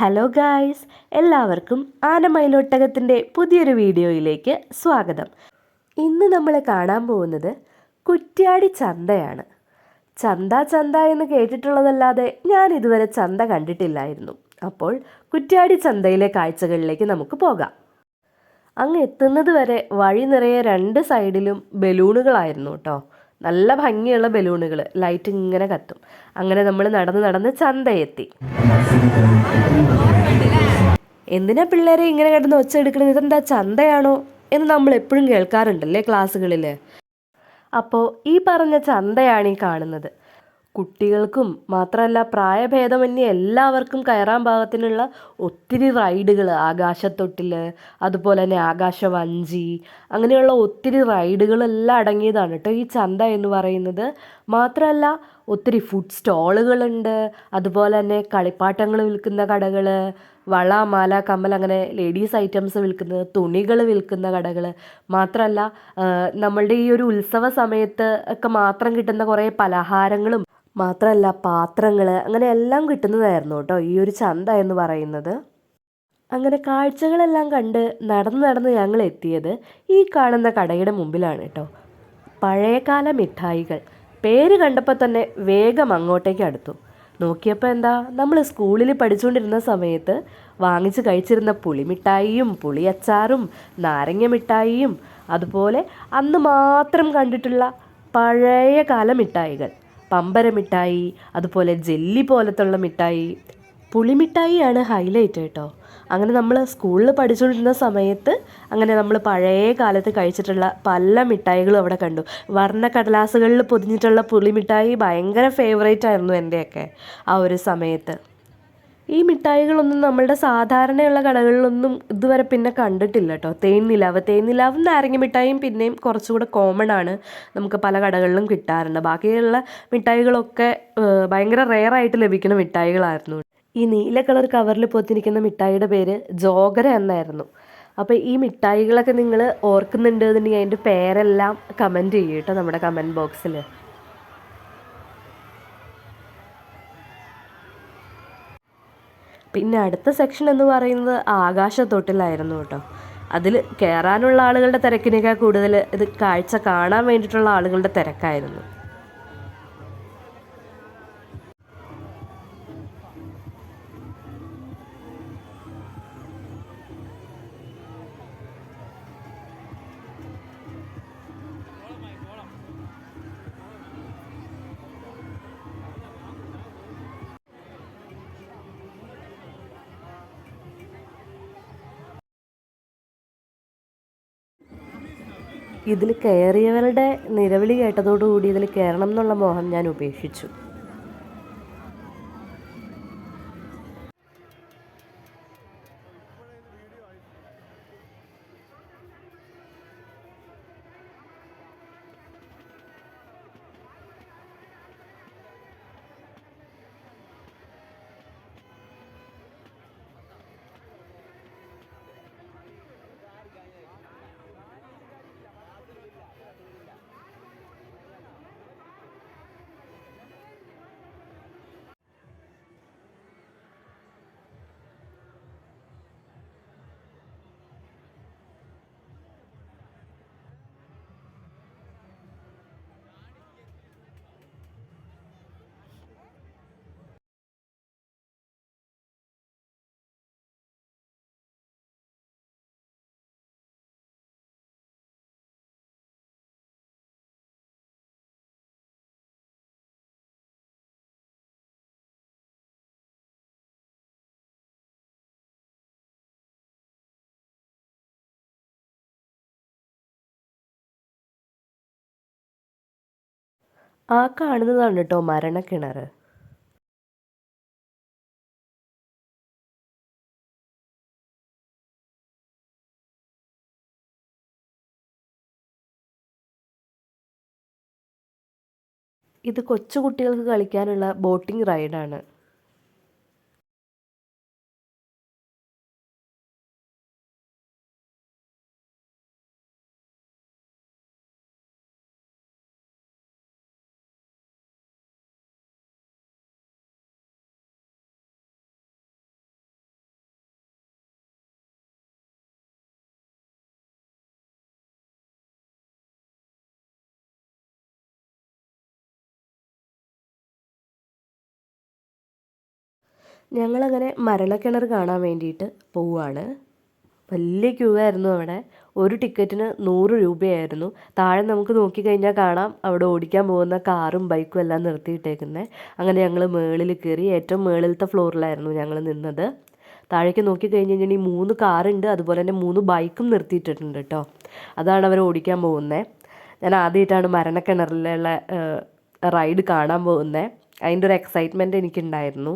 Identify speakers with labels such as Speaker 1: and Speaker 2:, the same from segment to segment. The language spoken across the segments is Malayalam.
Speaker 1: ഹലോ ഗായ്സ് എല്ലാവർക്കും ആനമയിലൊട്ടകത്തിന്റെ പുതിയൊരു വീഡിയോയിലേക്ക് സ്വാഗതം. ഇന്ന് നമ്മൾ കാണാൻ പോകുന്നത് കുറ്റ്യാടി ചന്തയാണ്. ചന്ത ചന്ത എന്ന് കേട്ടിട്ടുള്ളതല്ലാതെ ഞാൻ ഇതുവരെ ചന്ത കണ്ടിട്ടില്ലായിരുന്നു. അപ്പോൾ കുറ്റ്യാടി ചന്തയിലെ കാഴ്ചകളിലേക്ക് നമുക്ക് പോകാം. അങ്ങ് എത്തുന്നത് വരെ വഴി നിറയെ രണ്ട് സൈഡിലും ബലൂണുകളായിരുന്നു കേട്ടോ. നല്ല ഭംഗിയുള്ള ബലൂണുകൾ ലൈറ്റ് ഇങ്ങനെ കത്തും. അങ്ങനെ നമ്മൾ നടന്ന് നടന്ന് ചന്തയെത്തി. എന്തിനാ പിള്ളേരെ ഇങ്ങനെ കിടന്ന് ഒച്ച എടുക്കുന്നത് ഇതെന്താ ചന്തയാണോ എന്ന് നമ്മൾ എപ്പോഴും കേൾക്കാറുണ്ടല്ലേ ക്ലാസ്സുകളിൽ അപ്പോൾ ഈ പറഞ്ഞ ചന്തയാണ് ഈ കാണുന്നത്. കുട്ടികൾക്കും മാത്രമല്ല പ്രായഭേദമന്യേ എല്ലാവർക്കും കയറാൻ പാകത്തിനുള്ള ഒത്തിരി റൈഡുകൾ ആകാശത്തൊട്ടിൽ അതുപോലെ തന്നെ ആകാശവഞ്ചി അങ്ങനെയുള്ള ഒത്തിരി റൈഡുകളെല്ലാം അടങ്ങിയതാണ് കേട്ടോ ഈ ചന്ത എന്ന് പറയുന്നത്. മാത്രമല്ല ഒത്തിരി ഫുഡ് സ്റ്റോളുകളുണ്ട് അതുപോലെ തന്നെ കളിപ്പാട്ടങ്ങൾ വിൽക്കുന്ന കടകൾ വള മാല കമ്മൽ അങ്ങനെ ലേഡീസ് ഐറ്റംസ് വിൽക്കുന്നത് തുണികൾ വിൽക്കുന്ന കടകൾ മാത്രമല്ല നമ്മളുടെ ഈ ഒരു ഉത്സവ സമയത്ത് ഒക്കെ മാത്രം കിട്ടുന്ന കുറേ പലഹാരങ്ങളും മാത്രമല്ല പാത്രങ്ങൾ അങ്ങനെ എല്ലാം കിട്ടുന്നതായിരുന്നു കേട്ടോ ഈ ഒരു ചന്ത എന്ന് പറയുന്നത്. അങ്ങനെ കാഴ്ചകളെല്ലാം കണ്ട് നടന്ന് നടന്ന് ഞങ്ങൾ എത്തിയത് ഈ കാണുന്ന കടയുടെ മുമ്പിലാണ് കേട്ടോ. പഴയകാല മിഠായികൾ. പേര് കണ്ടപ്പോൾ തന്നെ വേഗം അങ്ങോട്ടേക്ക് അടുത്തു. നോക്കിയപ്പോൾ എന്താ നമ്മൾ സ്കൂളിൽ പഠിച്ചുകൊണ്ടിരുന്ന സമയത്ത് വാങ്ങിച്ച് കഴിച്ചിരുന്ന പുളിമിഠായിയും പുളിയച്ചാറും നാരങ്ങ മിഠായിയും അതുപോലെ അന്ന് മാത്രം കണ്ടിട്ടുള്ള പഴയ കാല മിഠായികൾ. പമ്പര മിഠായി അതുപോലെ ജെല്ലി പോലത്തുള്ള മിഠായി. പുളിമിഠായിയാണ് ഹൈലൈറ്റ് കേട്ടോ. അങ്ങനെ നമ്മൾ സ്കൂളിൽ പഠിച്ചുകൊണ്ടിരുന്ന സമയത്ത് അങ്ങനെ നമ്മൾ പഴയ കാലത്ത് കഴിച്ചിട്ടുള്ള പല മിഠായികളും അവിടെ കണ്ടു. വർണ കടലാസുകളിൽ പൊതിഞ്ഞിട്ടുള്ള പുളിമിഠായി ഭയങ്കര ഫേവറേറ്റ് ആയിരുന്നു എന്റെയൊക്കെ ആ ഒരു സമയത്ത്. ഈ മിഠായികളൊന്നും നമ്മളുടെ സാധാരണയുള്ള കടകളിലൊന്നും ഇതുവരെ പിന്നെ കണ്ടിട്ടില്ല കേട്ടോ തേൻ നിലാവ്. തേൻ നിലാവും നാരങ്ങ മിഠായിയും പിന്നെയും കുറച്ചുകൂടെ കോമൺ ആണ് നമുക്ക് പല കടകളിലും കിട്ടാറുണ്ട്. ബാക്കിയുള്ള മിഠായികളൊക്കെ ഭയങ്കര റെയർ ആയിട്ട് ലഭിക്കുന്ന മിഠായികളായിരുന്നു. ഈ നീല കളർ കവറിൽ പൊത്തിരിക്കുന്ന മിഠായിയുടെ പേര് ജോഗര എന്നായിരുന്നു. അപ്പോൾ ഈ മിഠായികളൊക്കെ നിങ്ങൾ ഓർക്കുന്നുണ്ട് എന്നുണ്ടെങ്കിൽ അതിന്റെ പേരെല്ലാം കമന്റ് ചെയ്യും കേട്ടോ നമ്മുടെ കമന്റ് ബോക്സിൽ പിന്നെ അടുത്ത സെക്ഷൻ എന്ന് പറയുന്നത് ആകാശത്തൊട്ടിലായിരുന്നു കേട്ടോ. അതിൽ കയറാനുള്ള ആളുകളുടെ തിരക്കിനേക്കാൾ കൂടുതൽ ഇത് കാഴ്ച കാണാൻ വേണ്ടിയിട്ടുള്ള ആളുകളുടെ തിരക്കായിരുന്നു. ഇതിൽ കയറിയവരുടെ നിലവിളി കേട്ടതോടുകൂടി ഇതിൽ കയറണം എന്നുള്ള മോഹം ഞാൻ ഉപേക്ഷിച്ചു. ആ കാണുന്നതാണ് കേട്ടോ മരണക്കിണർ ഇത് കൊച്ചുകുട്ടികൾക്ക് കളിക്കാനുള്ള ബോട്ടിംഗ് റൈഡാണ്. ഞങ്ങളങ്ങനെ മരണക്കിണർ കാണാൻ വേണ്ടിയിട്ട് പോവുകയാണ്. വലിയ ക്യൂ ആയിരുന്നു അവിടെ. ഒരു ടിക്കറ്റിന് നൂറ് രൂപയായിരുന്നു. താഴെ നമുക്ക് നോക്കിക്കഴിഞ്ഞാൽ കാണാം. അവിടെ ഓടിക്കാൻ പോകുന്ന കാറും ബൈക്കും എല്ലാം നിർത്തിയിട്ടേക്കുന്നത് അങ്ങനെ ഞങ്ങൾ മേളിൽ കയറി ഏറ്റവും മേളിലത്തെ ഫ്ലോറിലായിരുന്നു ഞങ്ങൾ നിന്നത്. താഴേക്ക് നോക്കിക്കഴിഞ്ഞ് കഴിഞ്ഞാൽ ഈ മൂന്ന് കാറുണ്ട്. അതുപോലെ തന്നെ മൂന്ന് ബൈക്കും നിർത്തിയിട്ടിട്ടുണ്ട് കേട്ടോ. അതാണ് അവർ ഓടിക്കാൻ പോകുന്നത് ഞാൻ ആദ്യമായിട്ടാണ് മരണക്കിണറിലുള്ള റൈഡ് കാണാൻ പോകുന്നത് അതിന്റെ ഒരു എക്സൈറ്റ്മെന്റ് എനിക്കുണ്ടായിരുന്നു.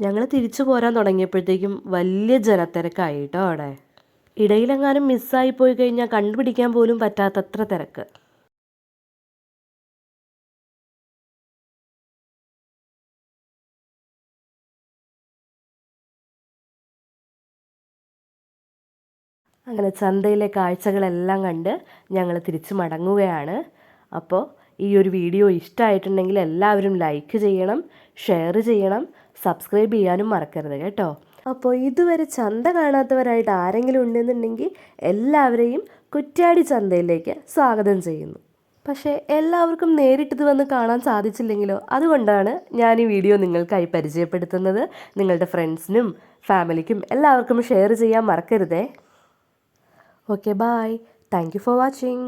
Speaker 1: ഞങ്ങൾ തിരിച്ചു പോരാൻ തുടങ്ങിയപ്പോഴത്തേക്കും വലിയ ജനത്തിരക്കായി കേട്ടോ അവിടെ. ഇടയിലെങ്ങാനും മിസ്സായി പോയി കഴിഞ്ഞാൽ കണ്ടുപിടിക്കാൻ പോലും പറ്റാത്തത്ര തിരക്ക്. അങ്ങനെ ചന്തയിലെ കാഴ്ചകളെല്ലാം കണ്ട് ഞങ്ങൾ തിരിച്ചു മടങ്ങുകയാണ്. അപ്പോൾ ഈ ഒരു വീഡിയോ ഇഷ്ടമായിട്ടുണ്ടെങ്കിൽ എല്ലാവരും ലൈക്ക് ചെയ്യണം ഷെയർ ചെയ്യണം സബ്സ്ക്രൈബ് ചെയ്യാനും മറക്കരുത് കേട്ടോ. അപ്പോൾ ഇതുവരെ ചന്ത കാണാത്തവരായിട്ട് ആരെങ്കിലും ഉണ്ടെന്നുണ്ടെങ്കിൽ എല്ലാവരെയും കുറ്റ്യാടി ചന്തയിലേക്ക് സ്വാഗതം ചെയ്യുന്നു. പക്ഷേ എല്ലാവർക്കും നേരിട്ടിത് വന്ന് കാണാൻ സാധിച്ചില്ലെങ്കിലോ? അതുകൊണ്ടാണ് ഞാൻ ഈ വീഡിയോ നിങ്ങൾക്കായി പരിചയപ്പെടുത്തുന്നത്. നിങ്ങളുടെ ഫ്രണ്ട്സിനും ഫാമിലിക്കും എല്ലാവർക്കും ഷെയർ ചെയ്യാൻ മറക്കരുതേ. Okay bye thank for watching.